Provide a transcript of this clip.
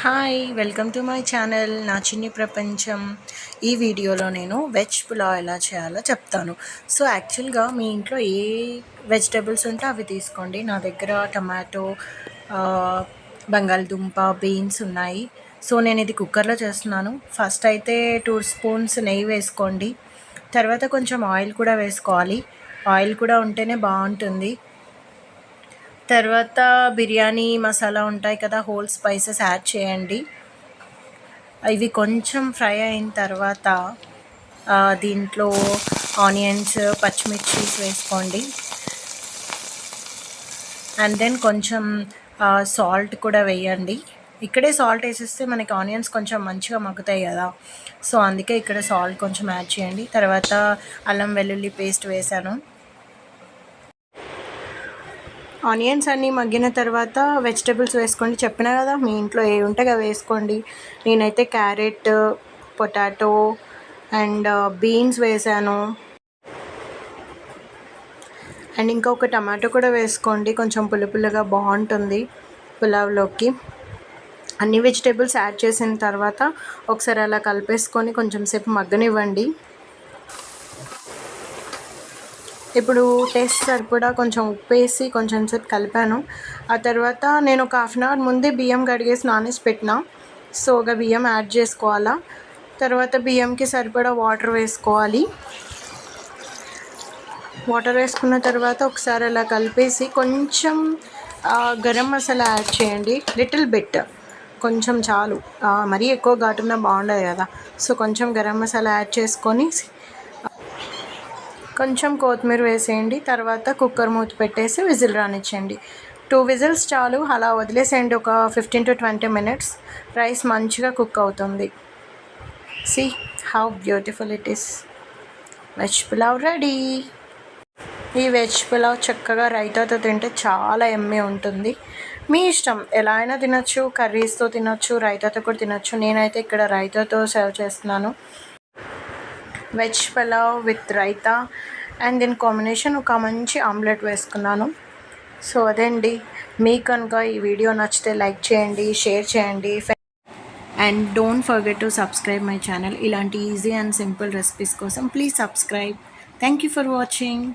Hi welcome to my channel నా చిన్ని ప్రపంచం. ఈ వీడియోలో నేను వెజ్ పులావ్ ఎలా చేయాలో చెప్తాను. సో యాక్చువల్గా మీ ఇంట్లో ఏ వెజిటేబుల్స్ ఉంటే అవి తీసుకోండి. నా దగ్గర టమాటో బంగాళదుంప బీన్స్ ఉన్నాయి. సో నేను ఇది కుక్కర్లో చేస్తున్నాను. ఫస్ట్ అయితే టూ స్పూన్స్ నెయ్యి వేసుకోండి. తర్వాత కొంచెం ఆయిల్ కూడా వేసుకోవాలి. ఆయిల్ కూడా ఉంటేనే బాగుంటుంది. తర్వాత బిర్యానీ మసాలా ఉంటాయి కదా హోల్ స్పైసెస్ యాడ్ చేయండి. ఇవి కొంచెం ఫ్రై అయిన తర్వాత దీంట్లో ఆనియన్స్ పచ్చిమిర్చి వేసుకోండి. అండ్ దెన్ కొంచెం సాల్ట్ కూడా వేయండి. ఇక్కడే సాల్ట్ వేసేస్తే మనకి ఆనియన్స్ కొంచెం మంచిగా మగ్గుతాయి కదా. సో అందుకే ఇక్కడ సాల్ట్ కొంచెం యాడ్ చేయండి. తర్వాత అల్లం వెల్లుల్లి పేస్ట్ వేసాను. ఆనియన్స్ అన్నీ మగ్గిన తర్వాత వెజిటేబుల్స్ వేసుకోండి. చెప్పినా కదా మీ ఇంట్లో ఏ ఉంటే అవి వేసుకోండి. నేనైతే carrot potato and uh, beans వేసాను. అండ్ ఇంకొక టమాటో కూడా వేసుకోండి. కొంచెం పులుపులుగా బాగుంటుంది పులావ్లోకి. అన్ని వెజిటేబుల్స్ యాడ్ చేసిన తర్వాత ఒకసారి అలా కలిపేసుకొని కొంచెం సేపు మగ్గనివ్వండి. ఇప్పుడు టేస్ట్ సరిపడా కొంచెం ఉప్పు వేసి కొంచెం సేపు కలిపాను. ఆ తర్వాత నేను ఒక హాఫ్ అన్ అవర్ ముందే బియ్యం కడిగేసి నానేసి పెట్టిన. సో ఒక బియ్యం యాడ్ చేసుకోవాలా. తర్వాత బియ్యంకి సరిపడా వాటర్ వేసుకోవాలి. వాటర్ వేసుకున్న తర్వాత ఒకసారి అలా కలిపేసి కొంచెం గరం మసాలా యాడ్ చేయండి. Little bit. కొంచెం చాలు. మరీ ఎక్కువ ఘాటున్నా బాగుండదు కదా. సో కొంచెం గరం మసాలా యాడ్ చేసుకొని కొంచెం కొత్తిమీర వేసేయండి తర్వాత కుక్కర్ మూత పెట్టేసి విజిల్ రానిచ్చండి టూ విజిల్స్ చాలు అలా వదిలేసేయండి ఒక fifteen to twenty minutes rice మంచిగా కుక్ అవుతుంది. See how beautiful it is veg pulao ready ఈ వెజ్ పులావ్ చక్కగా రైతాతో తింటే చాలా ఎమ్మె ఉంటుంది. మీ ఇష్టం ఎలా అయినా తినొచ్చు కర్రీస్తో తినొచ్చు రైతాతో కూడా తినొచ్చు. నేనైతే ఇక్కడ రైతాతో సర్వ్ చేస్తున్నాను. Veg pulao with raita. And దీని కాంబినేషన్ ఒక మంచి ఆమ్లెట్ వేసుకున్నాను. సో అదండి. మీకు కనుక ఈ వీడియో నచ్చితే లైక్ చేయండి షేర్ చేయండి. And don't forget to subscribe my channel. ఇలాంటి ఈజీ అండ్ సింపుల్ రెసిపీస్ కోసం please subscribe. Thank you for watching.